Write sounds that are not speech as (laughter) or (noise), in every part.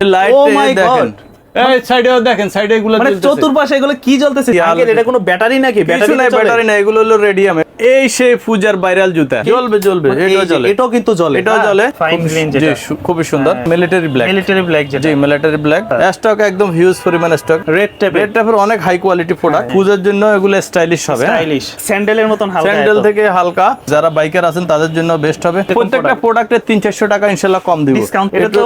Light Oh my দেখেন God! এই সাইডে দেখেন সাইডে এগুলো মানে চতুর্পাশে এগুলো কি জ্বলতেছে? কি এটা কোনো ব্যাটারি নাকি? ব্যাটারি নাই ব্যাটারি নাই এগুলো হলো রেডিয়াম এই সেই পূজার ভাইরাল জুতা। জ্বলবে জ্বলবে এটাও জ্বলে। এটাও কিন্তু জ্বলে। এটাও জ্বলে। ফাইন গ্রিন যেটা। খুবই সুন্দর। মিলিটারি ব্ল্যাক মিলিটারি ব্ল্যাক যেটা। জি মিলিটারি ব্ল্যাক স্টক একদম হিউজ পরিমাণ স্টক রেড টেপের রেড টাইপের অনেক হাই কোয়ালিটি প্রোডাক্ট পূজার জন্য এগুলো স্টাইলিশ হবে হ্যাঁ। স্টাইলিশ স্যান্ডেলের মতন হালকা স্যান্ডেল থেকে হালকা। যারা বাইকার আছেন তাদের জন্য বেস্ট হবে। প্রত্যেকটা? প্রোডাক্টের তিন চারশো টাকা ইনশাল্লাহ কম দিব। এটা তো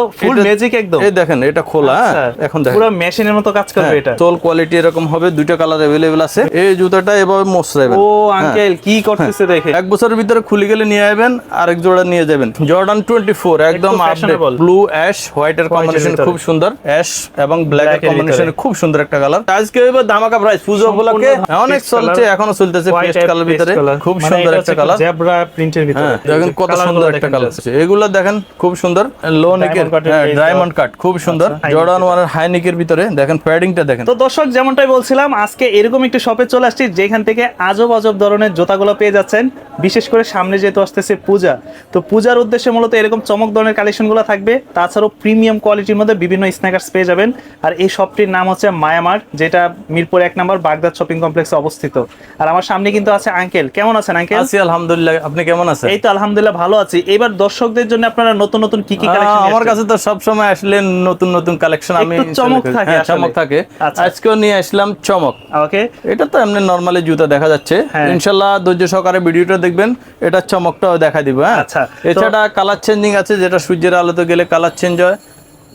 একদম। এই দেখেন এটা খোলা হ্যাঁ? আচ্ছা, এখন দেখেন। পুরো মেশিনের মতো কাজ করবে এটা তোল কোয়ালিটি এরকম হবে দুইটা কালার अवेलेबल আছে এই জুতাটা এভাবে মোছরাইবেন ও আঙ্কেল কি করতেছে দেখে এক বছরের ভিতরে খুলে গেলে নিয়ে আসবেন আরেক জোড়া নিয়ে যাবেন জর্ডান 24 একদম fashionable। ব্লু অ্যাশ হোয়াইট এর কম্বিনেশন ভিতরে। খুব সুন্দর অ্যাশ এবং ব্ল্যাক এর Black এর কম্বিনেশন ভিতরে। খুব সুন্দর একটা কালার আজকে এবার ধামাকা প্রাইস পুজো উপলক্ষে অনেক paste চলছে color, এখনো চলতেছে White paste type colour paste ভিতরে color। খুব মানে সুন্দর এটা একটা হচ্ছে কালার জেব্রা প্রিন্টের ভিতরে হ্যাঁ দেখেন কত Colour সুন্দর গুলো একটা দেখেন কালার just। এগুলো দেখেন খুব সুন্দর লো নেকের cut এর base ডায়মন্ড কাট খুব সুন্দর আচ্ছা, high জর্ডান ওয়ানের হাই নেকের ভিতরে দেখেন প্যাডিংটা দেখেন। তো দর্শক যেমনটাই বলছিলাম আজকে এরকম একটি শপে চলে আসছি যেখান থেকে আজব আজব ধরনের জুতাগুলো পেয়ে যাচ্ছেন। বিশেষ করে সামনে যেহেতু আসতেছে পূজা তো পূজার উদ্দেশ্যে মূলত এরকম চমক ধরনের কালেকশনগুলো থাকবে। তাছাড়াও প্রিমিয়াম কোয়ালিটির মধ্যে বিভিন্ন স্ন্যাকার্স পেয়ে যাবেন। আর এই শপটির নাম হচ্ছে মায়ামার যেটা মিরপুর এক নম্বর বাগদাদ শপিং কমপ্লেক্সে অবস্থিত। আর আমার সামনে কিন্তু আছে আঙ্কেল কেমন আছেন আঙ্কেল আছি আলহামদুলিল্লাহ। আপনি কেমন আছেন? এই তো আলহামদুলিল্লাহ ভালো আছি। এবার দর্শকদের জন্য আপনারা নতুন নতুন কি কি কালেকশন আমার কাছে তো সব সময় আসলে নতুন নতুন কালেকশন আমি চমক থাকে হ্যাঁ, চমক থাকে। আচ্ছা। আজকেও নিয়ে আসলাম চমক। ওকে। এটা তো এমনি নরমালি জুতা দেখা যাচ্ছে। হ্যাঁ। ইনশাল্লাহ ধৈর্য সহকারে ভিডিওটা দেখবেন এটা চমকটাও দেখা দিব হ্যাঁ। আচ্ছা, এছাড়া কালার চেঞ্জিং আছে যেটা সূর্যের আলোতে গেলে কালার চেঞ্জ হয়।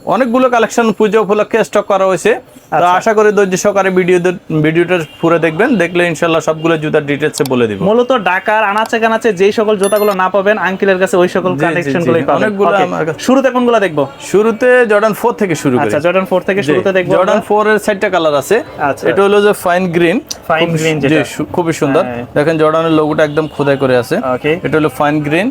অনেকগুলো কালেকশন পুজো উপলক্ষে স্টক করা হয়েছে। তো আচ্ছা। আশা করি ধৈর্য সহকারে ভিডিও ভিডিওটা পুরো দেখবেন। দেখলে ইনশাল্লাহ সবগুলো জুতার ডিটেলসে বলে দিব। মূলত ঢাকার আনাচে কানাচে যেই সকল জুতাগুলো না পাবেন আঙ্কেলের কাছে ওই সকল জি, জি, কালেকশন জি। গুলোই পাবেন। অনেকগুলো আমার কাছে- শুরুতে কোনগুলো দেখব? শুরুতে জর্ডান ফোর থেকে শুরু করি। আচ্ছা জর্ডান 4 থেকে শুরুতে দেখব জর্ডান ফোর এর চারটা কালার আছে। আচ্ছা। এটা হলো যে ফাইন গ্রিন ফাইন green যেটা। খুবই সুন্দর। হ্যাঁ। দেখেন জর্ডানের লোগোটা একদম খোদাই করে আছে। ওকে এটা হলো ফাইন গ্রিন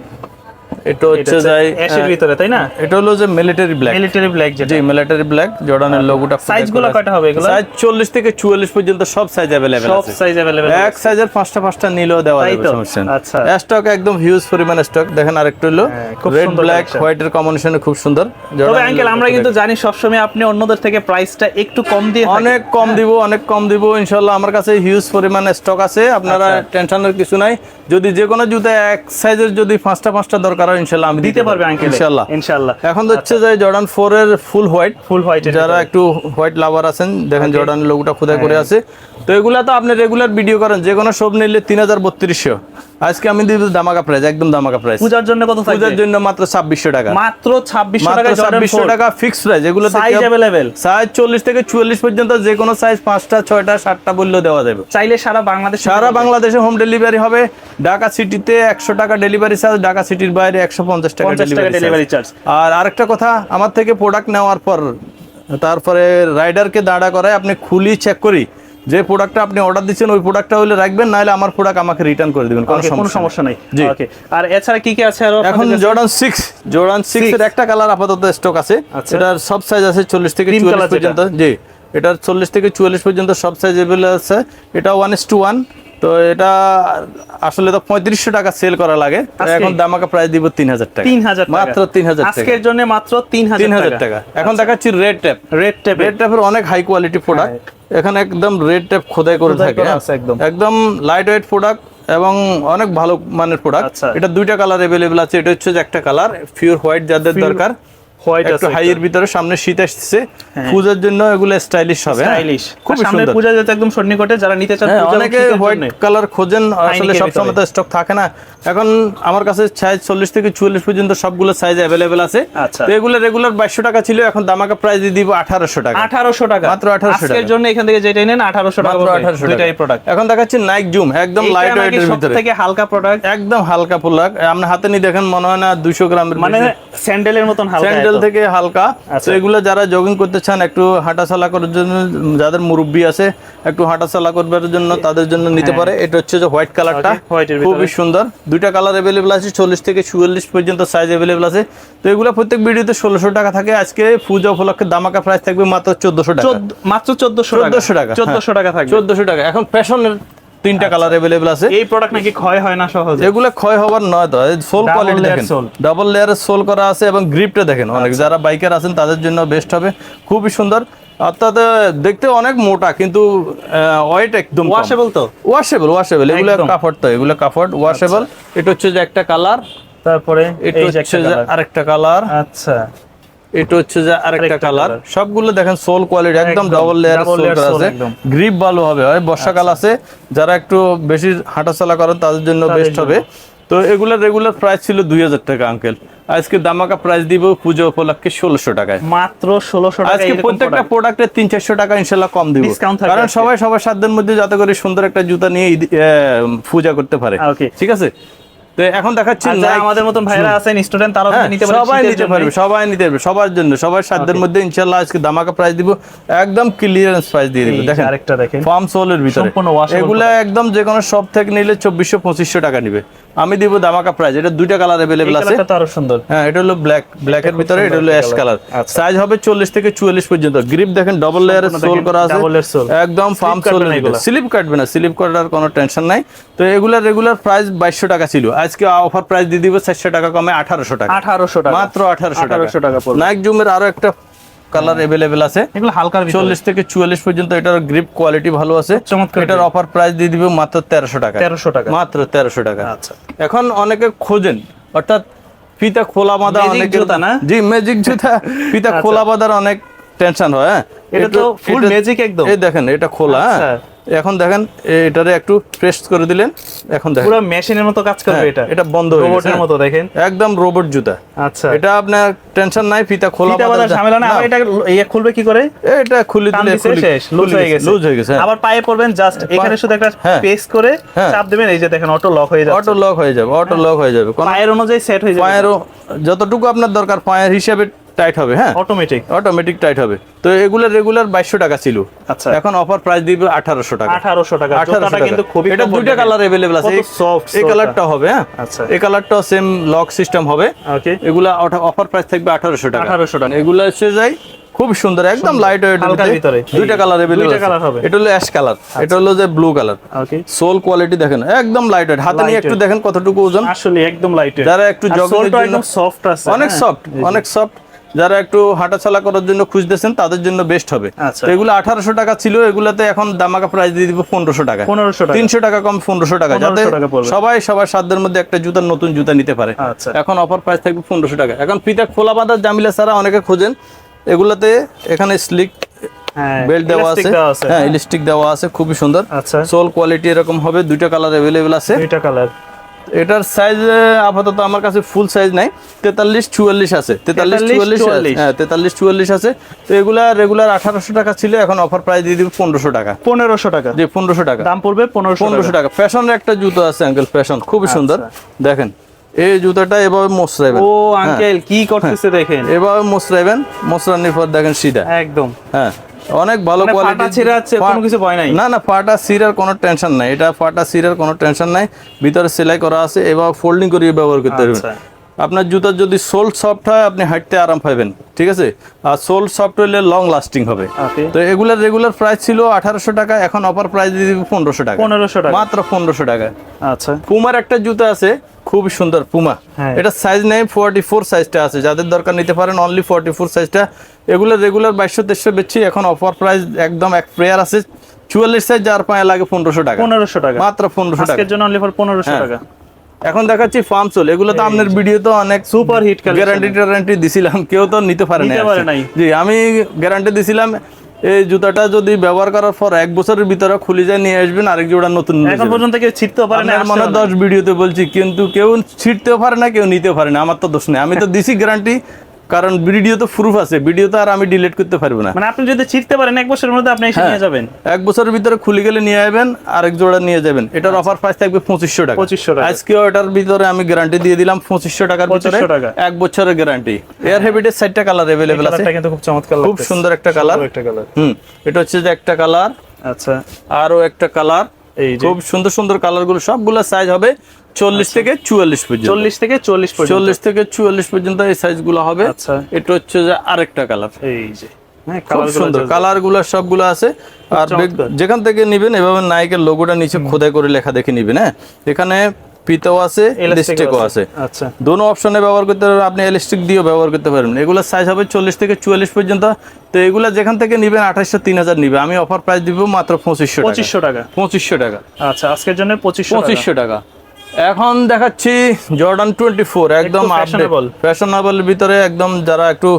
এটা হচ্ছে যাই অ্যাশের ভিতরে তাই না এটা হলো যে মিলিটারি ব্ল্যাক মিলিটারি ব্ল্যাক যেটা জি মিলিটারি ব্ল্যাক জর্ডানের লোগোটা সাইজ গুলো কয়টা হবে এগুলো সাইজ 40 থেকে 44 পর্যন্ত সব সাইজ अवेलेबल সব আছে সাইজ अवेलेबल এক সাইজের পাঁচটা পাঁচটা নিলেও দেওয়া তাই যাবে তো? সমস্যা নেই আচ্ছা। স্টক একদম হিউজ পরিমাণ স্টক দেখেন আরেকটা হলো হ্যাঁ, খুব রেড সুন্দর ব্ল্যাক collection। হোয়াইট এর কম্বিনেশনে খুব সুন্দর তবে জর্ডানের আঙ্কেল আমরা logoটা কিন্তু জানি সবসময় আপনি অন্যদের থেকে প্রাইসটা একটু কম দিয়ে থাকেন। অনেক কম দিব অনেক কম দিব ইনশাল্লাহ আমার কাছে হিউজ পরিমাণ স্টক আছে আপনারা আচ্ছা। টেনশনের কিছু নাই যদি যে কোনো জুতা এক সাইজের যদি পাঁচটা পাঁচটা দরকার হয় ইনশাল্লাহ আমি দিতে পারবে আঙ্কেল ইনশাল্লাহ ইনশাআল্লাহ এখন হচ্ছে যে জর্ডান ফোর এর ফুল হোয়াইট ফুল হোয়াইট যারা একটু হোয়াইট লাভার আছেন দেখেন জর্ডান লোগোটা খোদাই করে হ্যাঁ। আছে তো এগুলা তো আপনি রেগুলার ভিডিও করেন যে কোনো সব নিলে তিন হাজার বত্রিশশো আজকে আমি দিব দামাকা প্রাইস একদম দামাকা প্রাইস পূজার জন্য কত থাকবে পূজার জন্য মাত্র ছাব্বিশশো টাকা মাত্র 2600 মাত্র টাকা জর্ডান ছাব্বিশশো 4 টাকা ফিক্স প্রাইস এগুলো সাইজ अवेलेबल সাইজ চল্লিশ থেকে চুয়াল্লিশ পর্যন্ত যে কোনো সাইজ পাঁচটা ছয়টা সাতটা বললেও দেওয়া যাবে চাইলে সারা বাংলাদেশ সারা বাংলাদেশে হোম ডেলিভারি হবে ঢাকা সিটিতে একশো টাকা ডেলিভারি চার্জ ঢাকা সিটির বাইরে একশো পঞ্চাশ টাকা ডেলিভারি চার্জ আর আরেকটা কথা আমার থেকে প্রোডাক্ট নেওয়ার পর তারপরে রাইডারকে দাঁড়া করায় আপনি খুলি চেক করি। যে প্রোডাক্টটা আপনি অর্ডার দিচ্ছেন ওই প্রোডাক্টটা হলে রাখবেন নাহলে আমার প্রোডাক্ট আমাকে রিটার্ন করে দিবেন কোনো সমস্যা নাই। ওকে আর এছাড়া কি কি আছে আরও? এখন জর্ডান সিক্স জর্ডান সিক্স এর একটা কালার আপাতত স্টক আছে। আচ্ছা। এটার সব সাইজ আছে চল্লিশ থেকে Cream চুয়াল্লিশ color যেটা। পর্যন্ত। জি এটার চল্লিশ থেকে চুয়াল্লিশ পর্যন্ত সব সাইজ এভেলেবল আছে। এটা ওয়ান ইস টু ওয়ান তো এটা আসলে তো পঁয়ত্রিশশো টাকা সেল করা লাগে। এখন দামাকে প্রাইস দিব তিন হাজার টাকা। তিন হাজার মাত্র তিন হাজার আজকের জন্য মাত্র তিন হাজার টাকা। এখন আচ্ছা। দেখাচ্ছি red tape red tape red ট্যাপের অনেক হাই কোয়ালিটি প্রোডাক্ট এখানে একদম রেড ট্যাপ খোদাই করে থাকে হ্যাঁ। একদম। একদম লাইট ওয়েট প্রোডাক্ট এবং অনেক ভালো মানের প্রোডাক্ট আচ্ছা। এটা দুইটা কালার অ্যাভেলেবেল আছে। এটা হচ্ছে যে একটা কালার পিওর হোয়াইট যাদের দরকার। হোয়াইট আছে হাই এর ভিতরে সামনে শীত আসছে পূজার জন্য এগুলো স্টাইলিশ হবে হ্যাঁ। স্টাইলিশ খুব সামনে সুন্দর। পূজা যেতে একদম সন্নিকটে যারা নিতে চান হ্যাঁ, অনেকে হোয়াইট কালার খোঁজেন আসলে সব সময় তো স্টক থাকে না। এখন আমার কাছে সাইজ চল্লিশ থেকে চুয়াল্লিশ পর্যন্ত সবগুলো সাইজ অ্যাভেলেবেল আছে। আচ্ছা। তো এগুলো রেগুলার বাইশশো টাকা ছিল এখন দামাকা প্রাইস দিয়ে দিব আঠারোশো টাকা। 1800 টাকা। মাত্র 1800 আজকের জন্য এখান থেকে যেটাই নেন 1800 টাকা মাত্র পড়বে, আঠারোশো দুইটাই প্রোডাক্ট এখন দেখাচ্ছি নাইক জুম একদম লাইট ওয়েটের সব ভিতরে। থেকে হালকা প্রোডাক্ট একদম হালকা পোলাক আপনি হাতে নিয়ে দেখেন মনে হয় না দুশো গ্রামের মানে স্যান্ডেলের মতন হালকা স্যান্ডেল থেকে হালকা। আচ্ছা। তো এগুলো যারা জগিং করতে চান একটু হাঁটাচলা করার জন্য যাদের মুরব্বি আছে একটু হাঁটাচলা করবার জন্য তাদের জন্য নিতে হ্যাঁ। পারে। এটা হচ্ছে যে হোয়াইট কালারটা খুবই সুন্দর। দুইটা কালার অ্যাভেলেবেল আছে চল্লিশ থেকে চুয়াল্লিশ পর্যন্ত সাইজ অ্যাভেলেবেল আছে। তো এগুলো প্রত্যেক ভিডিওতে ষোলোশো টাকা থাকে। আজকে পূজা উপলক্ষে দামাকা প্রাইস থাকবে মাত্র চোদ্দশো টাকা। মাত্র চোদ্দশো চোদ্দশো টাকা চোদ্দশো হ্যাঁ। টাকা থাকবে। চোদ্দশো টাকা। এখন ফ্যাশনের তিনটা কালার অ্যাভেলেবেল আছে। এই প্রোডাক্ট নাকি ক্ষয় হয় না সহজে? এগুলো ক্ষয় হবার নয় তো সোল কোয়ালিটি দেখেন। আচ্ছা। ডাবল লেয়ারের সোল করা আছে এবং গ্রিপটা দেখেন অনেক যারা বাইকার আছেন তাদের জন্য বেস্ট হবে। খুবই সুন্দর। অর্থাৎ দেখতে অনেক মোটা কিন্তু ওয়েট একদম ওয়াশেবল তো? ওয়াশেবল ওয়াশেবল এগুলো। কাপড় তো এগুলো কাপড় ওয়াশেবল এটা হচ্ছে যে একটা কালার তারপরে এটা হচ্ছে যে আরেকটা কালার আচ্ছা। এটা হচ্ছে যে আরেকটা কালার সবগুলো দেখেন সোল কোয়ালিটি একদম ডাবল লেয়ার সোল করা আছে। আচ্ছা। গ্রিপ ভালো হবে হয় বর্ষাকাল আছে। যারা একটু বেশি হাঁটাচলা করেন তাদের জন্য বেস্ট হবে। তো এগুলোর রেগুলার প্রাইস ছিল দুই হাজার টাকা আঙ্কেল আজকে দামাকা প্রাইস দিব পুজো উপলক্ষে ষোলোশো টাকায়। মাত্র ষোলোশো আজকে প্রত্যেকটা product। প্রোডাক্টে তিন চারশো টাকা ইনশাল্লাহ কম দিব। কারণ। সবাই সবার সাধ্যের মধ্যে যাতে করে সুন্দর একটা জুতা নিয়ে পূজা করতে পারে। ঠিক আছে? তো এখন দেখাচ্ছি আমাদের মতন ভাইরা আছেন স্টুডেন্ট হ্যাঁ, নিতে পারে সবাই নিতে পারবে সবাই নিতে পারবে সবার জন্য সবার সাধ্যের মধ্যে ইনশাল্লাহ আজকে দামাকা প্রাইস দিব একদম ক্লিয়ারেন্স প্রাইস দিয়ে দিব। দেখেন আরেকটা দেখেন। ফার্ম সোলের ভিতরে। এগুলা একদম যে কোনো শপ থেকে নিলে চব্বিশশো পঁচিশশো টাকা নিবে। আমি দিব দামাকা প্রাইস এটা দুইটা কালার অ্যাভেলেবেল আছে। তো আরও সুন্দর। হ্যাঁ এটা হলো ব্ল্যাক ব্ল্যাকের খুব ভিতরে এটা হলো অ্যাশ কালার। সাইজ হবে চল্লিশ থেকে চুয়াল্লিশ পর্যন্ত। গ্রিপ দেখেন ডবল লেয়ারের সোল করা আছে। একদম ফার্ম সোল স্লিপ কাটবে না স্লিপ কাটার কোনো টেনশন নাই। তো এগুলা রেগুলার প্রাইস বাইশশো টাকা ছিল। আজকে অফার প্রাইস দিয়ে দিব চারশো টাকা কমে আঠারোশো টাকা। আঠারোশো টাকা। মাত্র আঠারোশো টাকা। 1800 টাকা পড়বে। নাইক জুমের আরও একটা কালার অ্যাভেলেবেল আছে। এগুলো ভিতরে। চল্লিশ থেকে চুয়াল্লিশ পর্যন্ত এটার গ্রিপ কোয়ালিটি ভালো আছে। চমৎকার এটার অফার প্রাইস দিয়ে দিব মাত্র তেরোশো টাকা। তেরোশো টাকা। মাত্র তেরোশো টাকা। আচ্ছা। এখন অনেকে খোঁজেন অর্থাৎ ফিতা খোলা বাঁধা অনেক জুতা না? জি ম্যাজিক জুতা। (laughs) ফিতা খোলা বাঁধার অনেক টেনশন হয় হ্যাঁ। এটা তো ফুল ম্যাজিক একদম। এই দেখেন এটা খোলা হ্যাঁ। আচ্ছা। এখন দেখেন এটারে একটু প্রেস করে দিলেন এখন দেখেন। পুরো মেশিনের মতো কাজ করবে হ্যাঁ, এটা। এটা বন্ধ হয়ে রোবটের। মতো দেখেন। একদম রোবট জুতা। আচ্ছা। এটা আপনার টেনশন নাই ফিতা খোলা ফিতা ঝামেলা না। এটা ইয়ে খুলবে কি করে? এটা খুলে দিলে শেষ লুজ হয়ে গেছে লুজ হয়ে গেছে। আবার পায়ে পড়বেন জাস্ট এখানে শুধু একটা হ্যাঁ। করে হ্যাঁ। চাপ দিবেন এই যে দেখেন অটো লক হয়ে যাচ্ছে। অটো লক হয়ে যাবে অটো লক হয়ে যাবে। পায়ের অনুযায়ী সেট হয়ে যাবে। পায়েরও যতটুকু আপনার দরকার পায়ের হিসাবে টাইট হবে হ্যাঁ? অটোমেটিক অটোমেটিক টাইট হবে। তো এগুলো রেগুলার বাইশশো টাকা ছিল। আচ্ছা। এখন অফার প্রাইস দিবে আঠারোশো টাকা। আঠারোশো টাকা। আঠারোশো জুতাটা কিন্তু খুবই এটা দুইটা কালার অ্যাভেলেবল আছে। soft এই কালারটা হবে হ্যাঁ? আচ্ছা। এই কালারটাও সেম লক সিস্টেম হবে। ওকে এগুলা অফার প্রাইস থাকবে আঠারোশো টাকা। 1800 টাকা। এগুলো এসে যায় খুব সুন্দর একদম লাইট ওয়েট ভিতরে। দুইটা কালার অ্যাভেলেবল দুইটা colour হবে। এটা হলো অ্যাশ কালার এটা হলো যে blue colour okay sole quality দেখেন একদম লাইট ওয়েট হাতে নিয়ে একটু দেখেন কতটুকু ওজন। আসলে একদম লাইট ওয়েট যারা একটু জগিং একদম সফট আছে। অনেক হ্যাঁ। সফট অনেক সফট যারা একটু হাঁটাচলা করার জন্য খুঁজতেছেন তাদের জন্য বেস্ট হবে। আচ্ছা। এগুলো আঠারোশো টাকা ছিল এগুলাতে এখন দামাকা প্রাইস দিয়ে দিব পনেরোশো টাকা। পনেরোশো তিনশো টাকা কম পনেরোশো টাকা। যাতে 1500 টাকা পড়বে। সবাই সবার সাধ্যের মধ্যে একটা জুতার নতুন জুতা নিতে পারে। আচ্ছা। এখন অফার প্রাইস থাকবে পনেরোশো টাকা। এখন ফিতা খোলা বাঁধার জামিলা ছাড়া অনেকে খোঁজেন। এগুলাতে এখানে স্লিক হ্যাঁ বেল্ট দেওয়া আছে। হ্যাঁ ইলাস্টিক দেওয়া আছে খুবই সুন্দর। আচ্ছা। সোল কোয়ালিটি এরকম হবে দুইটা কালার অ্যাভেলেবেল আছে। দুইটা কালার এটার সাইজ আপাতত আমার কাছে ফুল সাইজ নাই। তেতাল্লিশ চুয়াল্লিশ আছে। তেতাল্লিশ 43, চুয়াল্লিশ হ্যাঁ তেতাল্লিশ চুয়াল্লিশ আছে। তো এগুলা রেগুলার আঠারোশো টাকা ছিল এখন অফার প্রাইস দিয়ে দিব পনেরোশো টাকা। পনেরোশো টাকা। যে পনেরোশো টাকা। দাম পড়বে পনেরোশো পনেরোশো টাকা। ফ্যাশনের একটা জুতো আছে আঙ্কেল ফ্যাশন খুবই সুন্দর। দেখেন এই জুতাটা এভাবে মোসরাইবেন। ও আঙ্কেল কি করতেছে দেখেন। এভাবে মোসরাইবেন। মোসরানির পর দেখেন সিধা। একদম। হ্যাঁ। অনেক ভালো মানে কোয়ালিটি আছে, কোনো কিছু ভয় নাই? না না ফাটা সিরার কোনো টেনশন নাই এটা ফাটা সিরার কোনো টেনশন নাই ভিতরে সেলাই করা আছে এবার ফোল্ডিং করিয়ে ব্যবহার করতে পারবেন আচ্ছা। আপনার জুতার যদি সোল সফট হয় আপনি হাঁটতে আরাম পাবেন ঠিক আছে? আর সোল সফট হলে লং লাস্টিং হবে। তো এগুলার রেগুলার প্রাইস ছিল আঠারোশো টাকা এখন অফার প্রাইস দিয়ে দিবি পনেরোশো টাকা। পনেরোশো টাকা। মাত্র পনেরোশো টাকা। আচ্ছা। পুমার একটা জুতা আছে খুব সুন্দর পুমা হ্যাঁ। এটা সাইজ নেই ফোর্টি ফোর সাইজটা আছে। যাদের দরকার নিতে পারেন অনলি ফোর্টি ফোর সাইজটা এগুলো রেগুলার বাইশশো তেইশশো বেচছি এখন অফার প্রাইস একদম এক প্রেয়ার আছে। চুয়াল্লিশ সাইজ যার পায়ে লাগে পনেরোশো টাকা। পনেরোশো টাকা। মাত্র পনেরোশো টাকা। জন্য অনলি ফর পনেরোশো হ্যাঁ। টাকা। এখন দেখাচ্ছি ফার্ম সোল এগুলো তো আপনার ভিডিও তো অনেক সুপার হিট গ্যারান্টি ট্যারান্টি দিছিলাম কেউ তো নিতে পারে না। জি আমি গ্যারান্টি দিছিলাম এই জুতাটা যদি ব্যবহার করার পর এক বছরের ভিতরে খুলে যায় নিয়ে আসবেন আরেক জোড়া নতুন এখন পর্যন্ত কেউ ছিটতে পারে না মনে দশ ভিডিওতে বলছি কিন্তু কেউ ছিটতেও পারে না কেউ নিতে পারে না আমার তো দোষ নেই। আমি তো দিছি গ্যারান্টি কারণ ভিডিও তো প্রুফ আছে। ভিডিও তো আর আমি ডিলিট করতে পারব না। মানে আপনি যদি ছিটতে পারেন এক বছরের মধ্যে আপনি এসে হ্যাঁ। নিয়ে যাবেন। এক বছরের ভিতরে খুলে গেলে নিয়ে আসবেন আরেক জোড়া নিয়ে যাবেন। এটার অফার প্রাইস থাকবে পঁচিশশো টাকা। 2500 টাকা। আজকেও এটার ভিতরে আমি গ্যারান্টি দিয়ে দিলাম পঁচিশশো টাকার ভিতরে। 2500 টাকা। এক বছরের গ্যারান্টি এয়ার হেভিটের সাইডটা কালার অ্যাভেলেবেল আছে। কিন্তু খুব চমৎকার খুব সুন্দর একটা কালার একটা কালার হুম এটা হচ্ছে যে একটা কালার আচ্ছা। আরও একটা কালার খুব সুন্দর সুন্দর কালারগুলো সবগুলো সাইজ হবে। চল্লিশ থেকে চুয়াল্লিশ পর্যন্ত। চল্লিশ থেকে চল্লিশ চল্লিশ থেকে চুয়াল্লিশ পর্যন্ত এই সাইজগুলো হবে। আচ্ছা। এটা হচ্ছে যে আরেকটা কালার। এই যে হ্যাঁ খুব সুন্দর। কালারগুলো সবগুলো আছে। আর যেখান থেকে নিবেন এভাবে লোগোটা নিচে খোদাই করে লেখা দেখে নিবেন হ্যাঁ? এখানে পিতাও আছে ইলাস্টিকও আছে। আচ্ছা। দোনো অপশনে ব্যবহার করতে পারবেন। আপনি ইলাস্টিক দিয়েও ব্যবহার করতে পারবেন। এগুলোর সাইজ হবে চল্লিশ থেকে চুয়াল্লিশ পর্যন্ত। তো এগুলো যেখান থেকে নিবেন আঠাশশো তিন হাজার নিবে। আমি অফার প্রাইস দিব মাত্র পঁচিশশো টাকা। পঁচিশশো টাকা। আচ্ছা আজকের জন্য পঁচিশশো পঁচিশশো টাকা। এখন দেখাচ্ছি জর্ডান টোয়েন্টি ফোর একদম fashionable। ফ্যাশনেবল ভিতরে একদম যারা একটু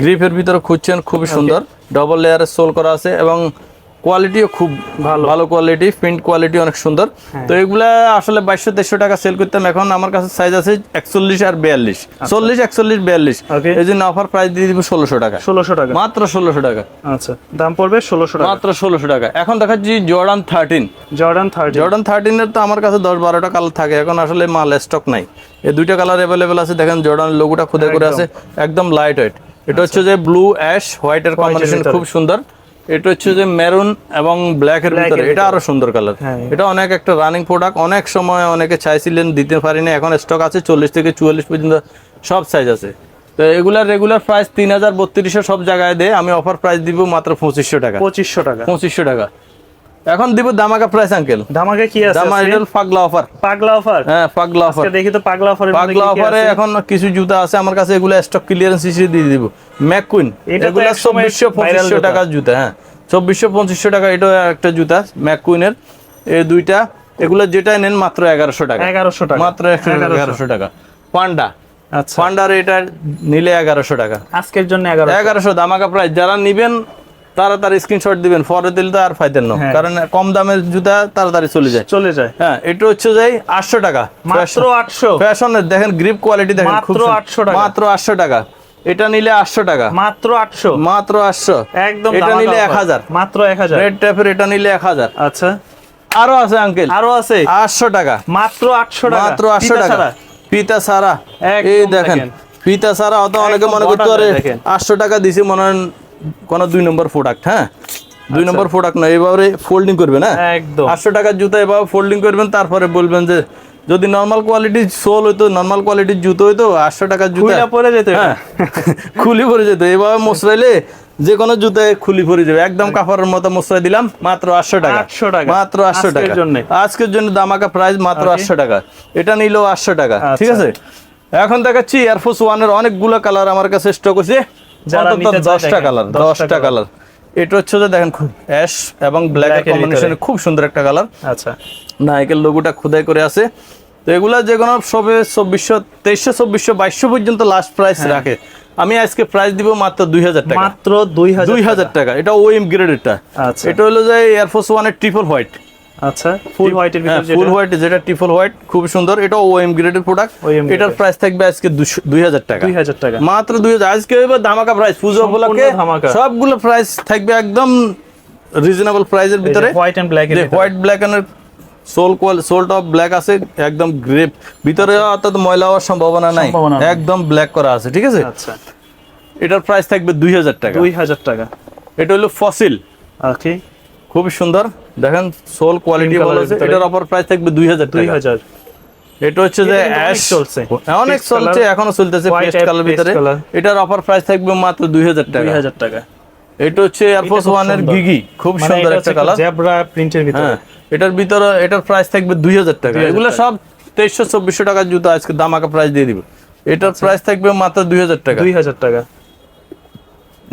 গ্রিপের ভিতরে খুঁজছেন খুবই সুন্দর। ডবল লেয়ারের সোল করা আছে এবং কোয়ালিটিও খুব ভালো। ভালো কোয়ালিটি প্রিন্ট কোয়ালিটি অনেক সুন্দর। তো এগুলা আসলে বাইশশো তেইশশো টাকা সেল করতাম। এখন আমার কাছে সাইজ আছে একচল্লিশ আর বিয়াল্লিশ। চল্লিশ একচল্লিশ বিয়াল্লিশ. এই জন্য অফার প্রাইস দিয়ে দিব ষোলোশো টাকা। ষোলোশো টাকা। মাত্র ষোলোশো টাকা। আচ্ছা। দাম পড়বে ষোলোশো টাকা। মাত্র ষোলোশো টাকা। এখন দেখাচ্ছি Jordan thirteen Jordan thirty Jordan থার্টিনের তো আমার কাছে দশ বারোটা কালার থাকে। এখন আসলে মাল স্টক নাই। এই দুইটা কালার অ্যাভেলেবেল আছে। দেখেন জর্ডান লোগোটা খুদে করে আছে। একদম লাইট ওয়েট এটা হচ্ছে যে ব্লু অ্যাশ হোয়াইটের কম্বিনেশন। খুব সুন্দর। এটা হচ্ছে যে মেরুন এবং ব্ল্যাক এর ভিতরে। এটা আরও সুন্দর কালার হ্যাঁ। এটা অনেক একটা রানিং প্রোডাক্ট অনেক সময় অনেকে চাইছিলেন দিতে পারিনি। এখন স্টক আছে চল্লিশ থেকে চুয়াল্লিশ পর্যন্ত সব সাইজ আছে। তো এগুলার রেগুলার প্রাইস তিন হাজার বত্রিশশো সব জায়গায় দেয় আমি অফার প্রাইস দিব মাত্র পঁচিশশো টাকা। পঁচিশশো টাকা। পঁচিশশো টাকা। এখন দিব দামাকা প্রাইস আঙ্কেল দামাকা কি আছে দামা? এটা পাগলা অফার পাগলা অফার হ্যাঁ পাগলা অফার দেখি তো পাগলা মধ্যে পাগলা অফারে এখন কিছু জুতা আছে। আমার কাছে এগুলো স্টক ক্লিয়ারেন্স হিসেবে দিয়ে দিব। ম্যাকুইন এগুলো চব্বিশশো পঁচিশশো টাকার জুতা হ্যাঁ। চব্বিশশো পঁচিশশো টাকা এটা একটা জুতা ম্যাকুইনের এই দুইটা এগুলো যেটা নেন মাত্র এগারোশো টাকা। এগারোশো টাকা। মাত্র এগারোশো। টাকা। পান্ডা। আচ্ছা। পান্ডার এটা নিলে এগারোশো টাকা। আজকের জন্য এগারো এগারোশো দামাকা প্রাইস যারা নিবেন তারা তাড়াতাড়ি স্ক্রিনশট দিবেন। পরে দিলে তো আর ফাইতেন না হ্যাঁ। কারণ কম দামের জুতা তাড়াতাড়ি চলে যায়। চলে যায়। হ্যাঁ এটা হচ্ছে যে আটশো টাকা। মাত্র আটশো। ফ্যাশনের দেখেন গ্রিপ কোয়ালিটি দেখেন মাত্র। 800 টাকা। মাত্র আটশো টাকা। এটা নিলে আটশো টাকা। মাত্র আটশো? মাত্র আটশো। একদম এটা নিলে এক হাজার। মাত্র এক হাজার। রেড ট্যাপের এটা নিলে এক হাজার। আচ্ছা। আরও আছে আঙ্কেল আরও আছে? আটশো টাকা। মাত্র আটশো টাকা। মাত্র আটশো টাকা। ছাড়া। সারা এই দেখেন। ফিতা সারা অত অনেকে মনে করতে পারে আটশো টাকা দিছি মনে হয় কোনো দুই নম্বর প্রোডাক্ট হ্যাঁ? আচ্ছা। দুই নম্বর প্রোডাক্ট নয় এবারে ফোল্ডিং করবে না একদম। আটশো টাকার জুতা এভাবে ফোল্ডিং করবেন তারপরে বলবেন যে যদি নর্মাল কোয়ালিটির সোল হইতো নর্মাল কোয়ালিটির জুতো হইতো আটশো টাকার জুতা। পরে যেত হ্যাঁ খুলি পরে যেত। এভাবে মশরাইলে যে কোনো জুতায় খুলি পরে যাবে। একদম কাপড়ের মতো মশরাই দিলাম মাত্র আটশো টাকা। 800 টাকা। মাত্র আটশো টাকা। আজকের জন্য দামাকা প্রাইস মাত্র আটশো টাকা। এটা নিল আটশো টাকা। আচ্ছা। ঠিক আছে? এখন দেখাচ্ছি এয়ারফোর্স ওয়ানের অনেকগুলো কালার আমার কাছে স্টক চায় দশটা কালার দশটা কালার এটা হচ্ছে যে দেখেন অ্যাশ এবং ব্ল্যাক এর কম্বিনেশনে খুব সুন্দর একটা কালার আচ্ছা। নাইকের লোগোটা খোদাই করে আছে। তো এগুলা যে কোনো সবে চব্বিশশো তেইশশো চব্বিশশো বাইশশো পর্যন্ত লাস্ট প্রাইস হ্যাঁ। রাখে। আমি আজকে প্রাইস দিব মাত্র দুই হাজার টাকা। মাত্র দুই হাজার টাকা। এটা ওএম গ্রেড আচ্ছা। এটা হলো যে এয়ারফোর্স ওয়ানের ট্রিপল হোয়াইট আচ্ছা ফুল হোয়াইটের ভিতরে ফুল হোয়াইট যেটা ট্রিপল হোয়াইট খুব সুন্দর। এটা ওএম গ্রেডের প্রোডাক্ট এটার প্রাইস থাকবে আজকে দুই হাজার টাকা। দুই হাজার টাকা। মাত্র দুই হাজার আজকে এবার ধামাকা প্রাইস পুজো উপলক্ষে। সবগুলো প্রাইস থাকবে একদম রিজনেবল প্রাইসের ভিতরে। White and black white black এর সোল কোয়াল সোলটা ব্ল্যাক আছে একদম গ্রেপ ভিতরে অর্থাৎ ময়লা হওয়ার সম্ভাবনা নাই। একদম ব্ল্যাক করা আছে ঠিক আছে? আচ্ছা। এটার প্রাইস থাকবে দুই হাজার টাকা। দুই হাজার টাকা। এটা হলো ফসিল ওকে খুব সুন্দর। দেখেন সোল কোয়ালিটি ভালো আছে এটার অফার প্রাইস থাকবে দুই হাজার দুই টাকা হাজার। এটা হচ্ছে যে অ্যাশ চলছে। অনেক চলছে এখনও চলতেছে পেস্ট কালার ভিতরে। এটার অফার প্রাইস থাকবে মাত্র দুই হাজার দুই টাকা হাজার টাকা। এটা হচ্ছে এয়ারফোর্স ওয়ানের। গিগি খুব মানে সুন্দর একটা কালার জেব্রা প্রিন্টের ভিতরে। হ্যাঁ এটার ভিতরে এটার প্রাইস থাকবে দুই হাজার টাকা। 2000 এগুলো সব তেইশশো চব্বিশশো টাকার জুতো আজকে দামাকা প্রাইস দিয়ে দিবে। এটার প্রাইস থাকবে মাত্র দুই হাজার টাকা। দুই হাজার টাকা।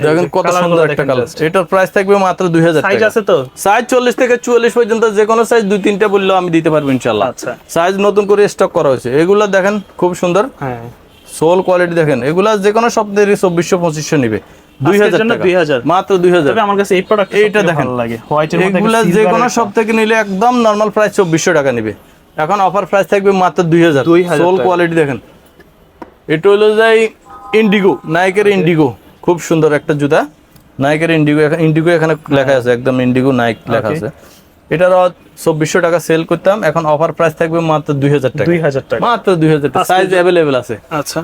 দেখেন কত সুন্দর একটা কালার এটার প্রাইস থাকবে মাত্র দুই হাজার সাইজ আছে তো? সাইজ চল্লিশ থেকে চুয়াল্লিশ পর্যন্ত যে কোনো সাইজ দুই তিনটা বললেও আমি দিতে পারব আচ্ছা। সাইজ নতুন করে স্টক করা হয়েছে। এগুলো দেখেন খুব সুন্দর। হ্যাঁ। সোল কোয়ালিটি দেখেন। এগুলা যে কোনো নিবে। 2000 মাত্র দুই হাজার। তবে আমার কাছে এই প্রোডাক্ট এইটা দেখেন। লাগে। হোয়াইটের মধ্যে এগুলা যে কোনো সব থেকে নিলে একদম নর্মাল প্রাইস টাকা নিবে। এখন অফার প্রাইস থাকবে মাত্র দুই হাজার। 2000 সোল কোয়ালিটি দেখেন। এটা হলো যাই ইন্ডিগো নাইকের ইন্ডিগো খুব সুন্দর একটা জুতা। নাইকের ইন্ডিগো ইন্ডিগো এখানে লেখা আছে একদম ইন্ডিগো নাইক লেখা আছে। এটার চব্বিশশো টাকা সেল করতাম। এখন অফার প্রাইস থাকবে মাত্র দুই হাজার টাকা। দুই হাজার টাকা। মাত্র দুই হাজার টাকা। সাইজ অ্যাভেলেবেল আছে। আচ্ছা।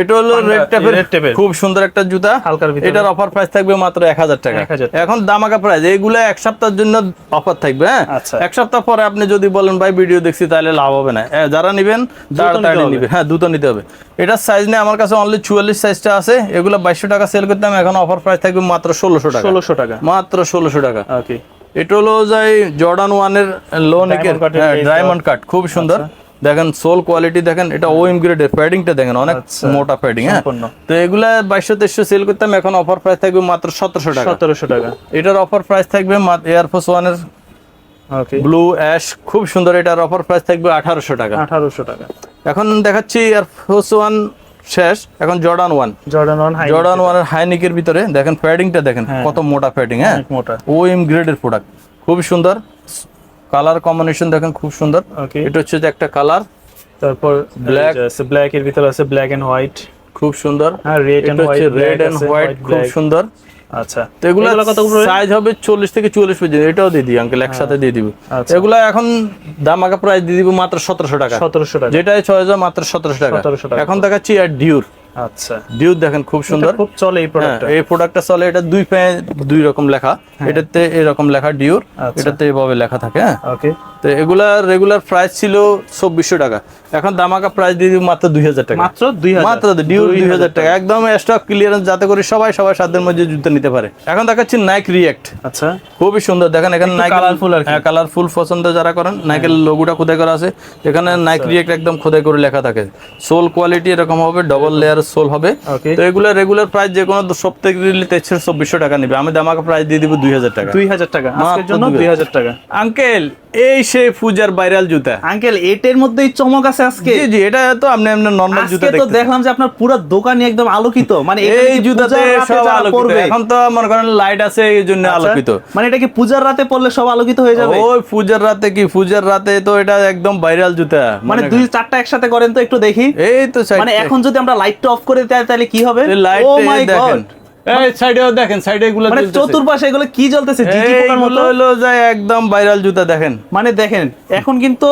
এটা হলো রেড টেপের। খুব সুন্দর একটা জুতা। হালকার ভিতরে। এটার অফার প্রাইস থাকবে মাত্র এক হাজার টাকা। 1000 এখন দামাকা প্রাইস এইগুলো এক সপ্তাহের জন্য অফার থাকবে হ্যাঁ? আচ্ছা। এক সপ্তাহ পরে আপনি যদি বলেন ভাই ভিডিও দেখছি তাহলে লাভ হবে না। যারা নিবেন তাড়াতাড়ি হবে। নিবে। হ্যাঁ দুটো নিতে হবে। এটার সাইজ নেই আমার কাছে অনলি চুয়াল্লিশ সাইজটা আছে। এগুলো বাইশশো টাকা সেল করতাম এখন অফার প্রাইস থাকবে মাত্র ষোলোশো টাকা। ষোলোশো টাকা। মাত্র ষোলোশো টাকা। ওকে এটা হলো যাই জর্ডান ওয়ানের লো নেকের এর। ডায়মন্ড কাট খুব সুন্দর। দেখেন সোল কোয়ালিটি দেখেন এটা ওএম গ্রেডের প্যাডিংটা দেখেন অনেক আচ্ছা। মোটা প্যাডিং হ্যাঁ? তো এগুলা বাইশশো তেইশশো সেল করতাম এখন অফার প্রাইস থাকবে মাত্র সতেরোশো টাকা। সতেরোশো টাকা। এটার অফার প্রাইস থাকবে এয়ারফোর্স ওয়ানের ওকে ব্লু অ্যাশ খুব সুন্দর এটার অফার প্রাইস থাকবে আঠারোশো টাকা। আঠারোশো টাকা। এখন দেখাচ্ছি এয়ারফোর্স ওয়ান শেষ এখন Jordan one Jordan one high Jordan ওয়ানের হাইনিকের ভিতরে দেখেন প্যাডিংটা দেখেন হ্যাঁ। কত মোটা প্যাডিং হ্যাঁ? মোটা। ওএম গ্রেডের প্রোডাক্ট খুব সুন্দর। কালার কম্বিনেশন দেখেন খুব সুন্দর। এটা হচ্ছে যে একটা কালার। তারপর Black. ব্ল্যাক এর ভিতরে আছে ব্ল্যাক এন্ড হোয়াইট খুব সুন্দর। হ্যাঁ রেড এন্ড হচ্ছে হোয়াইট রেড এন্ড হোয়াইট খুব সুন্দর। আচ্ছা। তো এগুলো সাইজ হবে চল্লিশ থেকে চুয়াল্লিশ পর্যন্ত এটাও দিয়ে দিই আঙ্কেল একসাথে দিয়ে দিব। আচ্ছা। এগুলো এখন দাম আগে প্রাইস দিয়ে দিব মাত্র সতেরোশো টাকা। সতেরোশো টাকা। যেটাই ছয় হাজার মাত্র সতেরোশো টাকা। 1700 টাকা। এখন দেখাচ্ছি আর ডিউর আচ্ছা। ডিউ দেখেন খুব সুন্দর। খুব চলে এই প্রোডাক্ট প্রোডাক্টটা এই প্রোডাক্টটা চলে এটা দুই পায়ে দুই রকম লেখা। এটাতে এরকম লেখা ডিউর আচ্ছা। এটাতে এভাবে লেখা থাকে হ্যাঁ। ওকে। তো এগুলার রেগুলার প্রাইস ছিল চব্বিশশো টাকা। এখন দামাকা প্রাইস দিয়ে দিব মাত্র দুই হাজার টাকা। মাত্র দুই হাজার। মাত্র ডিউর দুই হাজার টাকা। একদম স্টক ক্লিয়ারেন্স যাতে করে সবাই সবার সাধ্যের মধ্যে জুতো নিতে পারে। এখন দেখাচ্ছি নাইক রিয়েক্ট আচ্ছা। খুবই সুন্দর। দেখেন এখানে নাইক colourful আর হ্যাঁ কালারফুল পছন্দ যারা করেন নাইকের লোগোটা খোদাই করা আছে। এখানে নাইক আচ্ছা। রিয়েক্ট একদম খোদাই করে লেখা থাকে। সোল কোয়ালিটি এরকম হবে ডবল লেয়ার সোল হবে। তো এগুলো রেগুলার প্রাইস যে কোনো সপ্তাহে দিলে তেইশশো চব্বিশশো টাকা নিবে। আমি দামাকা প্রাইস দিয়ে দিব দুই হাজার টাকা। দুই হাজার টাকা। আজকের জন্য দুই হাজার। টাকা। আঙ্কেল এই সেই পূজার ভাইরাল জুতা। আঙ্কেল এটার মধ্যেই চমক আছে আজকে। জি জি এটা তো আপনি আপনি নর্মাল জুতা আজকে তো দেখলাম যে আপনার পুরো দোকানই একদম আলোকিত। মানে এই জুতাতে সব আলোকিত। এখন তো মনে করেন লাইট আছে এই জন্য আচ্ছা, আলোকিত। মানে এটা কি পূজার রাতে পড়লে সব আলোকিত হয়ে যাবে? ওই পূজার রাতে কি? পূজার রাতে তো এটা একদম ভাইরাল জুতা মানে দুই চারটা একসাথে করেন তো একটু দেখি। এই তো মানে এখন যদি আমরা লাইটটা অফ করে দেয় তাহলে কি হবে? লাইট ও মাই দেখেন। গড এই সাইডেও দেখেন সাইডে এগুলো মানে চতুর্পাশে এগুলো কি জ্বলতেছে? জিজি পোকার মতো? হলো যায় একদম ভাইরাল জুতা দেখেন। মানে দেখেন এখন কিন্তু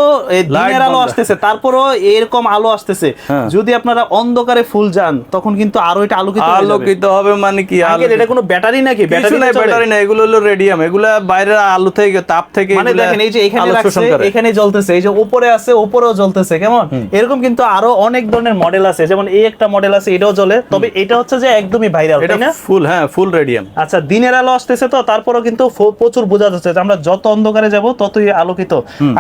দিনের আলো আসতেছে তারপরও এরকম আলো আসতেছে। হ্যাঁ। যদি আপনারা অন্ধকারে ফুল যান তখন কিন্তু আরও এটা আলোকিত আলোকিত হবে মানে কি আঙ্কেল, এটা কোনো ব্যাটারি নাকি? ব্যাটারি নাই এগুলো হলো রেডিয়াম এগুলা বাইরের আলো থেকে তাপ থেকে মানে দেখেন এই যে এখানে এখানে জ্বলতেছে এই যে উপরে আছে উপরেও জ্বলতেছে কেমন? এরকম কিন্তু আরও অনেক ধরনের মডেল আছে যেমন এই একটা মডেল আছে এটাও জ্বলে। তবে এটা হচ্ছে যে একদমই ভাইরাল তাই না? ফুল হ্যাঁ ফুল রেডিয়াম আচ্ছা দিনের আলো আসতেছে তো তারপরও কিন্তু প্রচুর বোঝা যাচ্ছে আমরা যত অন্ধকারে যাব ততই আলোকিত।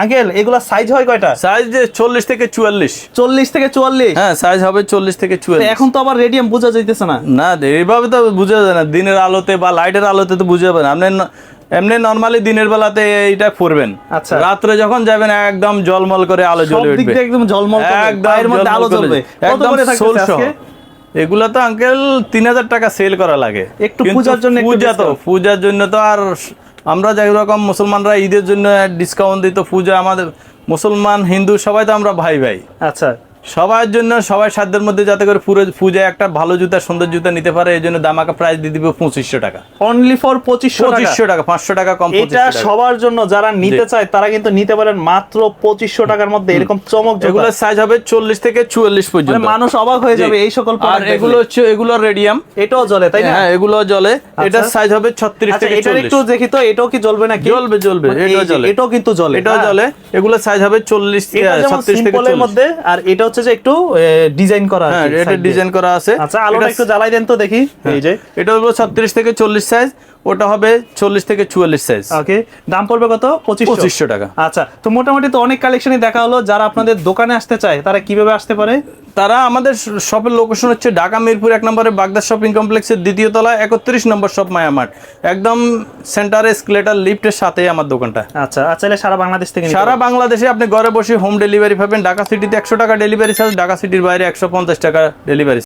আঙ্কেল এগুলা সাইজ হয় কয়টা? সাইজ যে চল্লিশ থেকে চুয়াল্লিশ। চল্লিশ থেকে চুয়াল্লিশ? হ্যাঁ সাইজ হবে চল্লিশ থেকে চুয়াল্লিশ। এখন তো আবার রেডিয়াম বোঝা যাইতেছে না। না এইভাবে তো বোঝা যায় না। দিনের আলোতে বা লাইটের আলোতে তো বুঝে যাবেন আপনি এমনি নর্মালি দিনের বেলাতে এইটা পরবেন। আচ্ছা। রাত্রে যখন যাবেন একদম জলমল করে আলো জ্বলে উঠবে। একদম করবে। একদম আলো জ্বলবে। একদম করে এগুলা তো আঙ্কেল তিন হাজার টাকা সেল করা লাগে। একটু পূজার জন্য পূজা তো পূজার জন্য তো আর আমরা যাই রকম মুসলমানরা ঈদের জন্য ডিসকাউন্ট দিত পূজা আমাদের মুসলমান হিন্দু সবাই তো আমরা ভাই ভাই। আচ্ছা। সবার জন্য সবাই সাধ্যের মধ্যে যাতে করে পুরো পূজায় একটা ভালো জুতা সুন্দর জুতা নিতে পারে এই জন্য দামাকা প্রাইস দিয়ে দিবে পঁচিশশো টাকা। অনলি ফর পঁচিশশো পঁচিশশো টাকা পাঁচশো টাকা কম এটা সবার জন্য যারা নিতে চায় তারা কিন্তু নিতে পারেন মাত্র পঁচিশশো টাকার মধ্যে এরকম চমক এগুলো সাইজ হবে চল্লিশ থেকে চুয়াল্লিশ মানে পর্যন্ত মানুষ অবাক হয়ে যাবে এই সকল আর এগুলো হচ্ছে এগুলো রেডিয়াম এটাও জ্বলে তাই না? হ্যাঁ এগুলো জলে এটার সাইজ হবে ছত্রিশ আচ্ছা থেকে চল্লিশ একটু দেখি তো এটাও কি জ্বলবে নাকি? জ্বলবে জ্বলবে মানে এটাও জলে এটাও কিন্তু জ্বলে এটাও হ্যাঁ। জলে এগুলো সাইজ হবে চল্লিশ এটা যেমন ছত্রিশ থেকে মধ্যে আর এটা হচ্ছে যে একটু ডিজাইন করা আছে হ্যাঁ এটা ডিজাইন করা আছে। আচ্ছা আলোটা একটু জ্বালাই দেন তো দেখি। এই যে। এটা হলো ছত্রিশ থেকে চল্লিশ সাইজ ওটা হবে চল্লিশ থেকে চুয়াল্লিশ সাইজ ওকে দাম পড়বে কত? পঁচিশশো। পঁচিশশো টাকা। আচ্ছা তো মোটামুটি তো অনেক কালেকশনই দেখা হলো। যারা আপনাদের দোকানে আসতে চায় তারা কীভাবে আসতে পারে? তারা আমাদের শপের লোকেশন হচ্ছে ঢাকা মিরপুর এক নম্বরে বাগদা শপিং কমপ্লেক্সের দ্বিতীয় তলা একত্রিশ নম্বর শপ মায়ামার্ট একদম সেন্টারে স্কেলেটার লিফটের সাথে আমার দোকানটা। আচ্ছা আচ্ছা সারা বাংলাদেশ থেকে সারা বাংলাদেশে আপনি ঘরে বসে হোম ডেলিভারি পাবেন। ঢাকা সিটিতে একশো টাকা ডেলিভারি চার্জ ঢাকা সিটির বাইরে একশো পঞ্চাশ টাকা ডেলিভারি